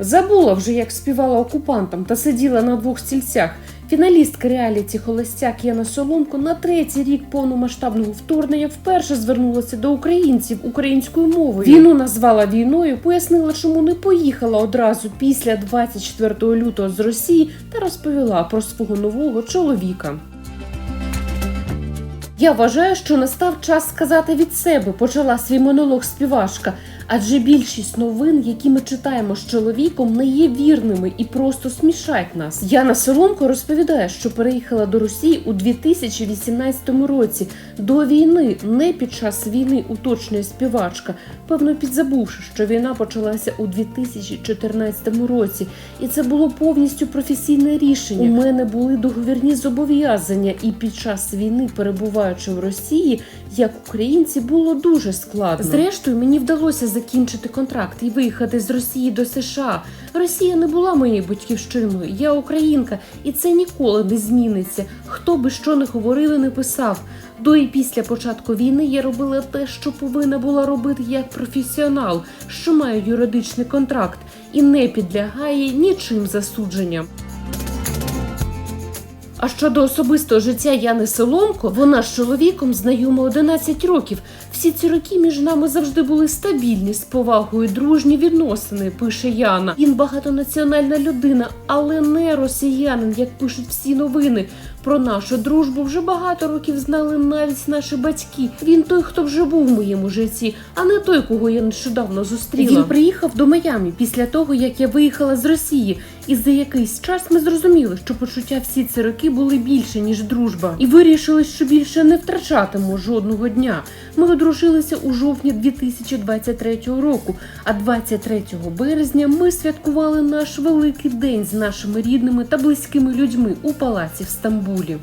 Забула вже, як співала окупантам та сиділа на двох стільцях. Фіналістка реаліті Холостяк Яна Соломко на третій рік повномасштабного вторгнення вперше звернулася до українців українською мовою. Війну назвала війною, пояснила, чому не поїхала одразу після 24 лютого з Росії та розповіла про свого нового чоловіка. Я вважаю, що настав час сказати від себе, почала свій монолог співачка. Адже більшість новин, які ми читаємо з чоловіком, не є вірними і просто смішать нас. Яна Соломко розповідає, що переїхала до Росії у 2018 році до війни, не під час війни, уточнює співачка, певно підзабувши, що війна почалася у 2014 році, і це було повністю професійне рішення. У мене були договірні зобов'язання, і під час війни, перебуваючи в Росії, як українці, було дуже складно. Зрештою, мені вдалося закінчити контракт і виїхати з Росії до США. Росія не була моєю батьківщиною. Я українка, і це ніколи не зміниться. Хто би що не говорив і не писав. До і після початку війни я робила те, що повинна була робити як професіонал, що має юридичний контракт і не підлягає нічим засудженням. А щодо особистого життя Яни Соломко, вона з чоловіком знайома 11 років. Всі ці роки між нами завжди були стабільні, з повагою дружні відносини, пише Яна. Він багатонаціональна людина, але не росіянин, як пишуть всі новини. Про нашу дружбу вже багато років знали навіть наші батьки. Він той, хто вже був в моєму житті, а не той, кого я нещодавно зустріла. Він приїхав до Майамі після того, як я виїхала з Росії. І за якийсь час ми зрозуміли, що почуття всі ці роки були більше ніж дружба, і вирішили, що більше не втрачатиму жодного дня. Ми одружилися у жовтні 2023 року. А 23 березня ми святкували наш великий день з нашими рідними та близькими людьми у палаці в Стамбулі.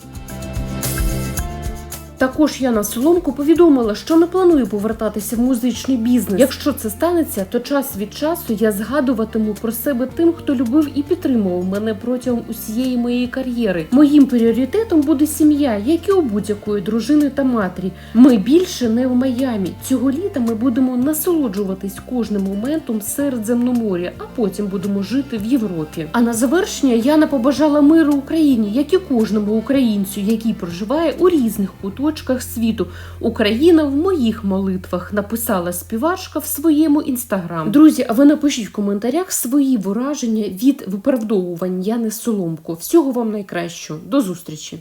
Також Яна Соломко повідомила, що не планує повертатися в музичний бізнес. Якщо це станеться, то час від часу я згадуватиму про себе тим, хто любив і підтримував мене протягом усієї моєї кар'єри. Моїм пріоритетом буде сім'я, як і у будь-якої дружини та матері. Ми більше не в Майамі. Цього літа ми будемо насолоджуватись кожним моментом Середземноморя, а потім будемо жити в Європі. А на завершення Яна побажала миру Україні, як і кожному українцю, який проживає у різних куточках світу. Україна в моїх молитвах написала співачка в своєму інстаграм. Друзі, а ви напишіть в коментарях свої враження від виправдовувань Яни Соломко. Всього вам найкращого. До зустрічі!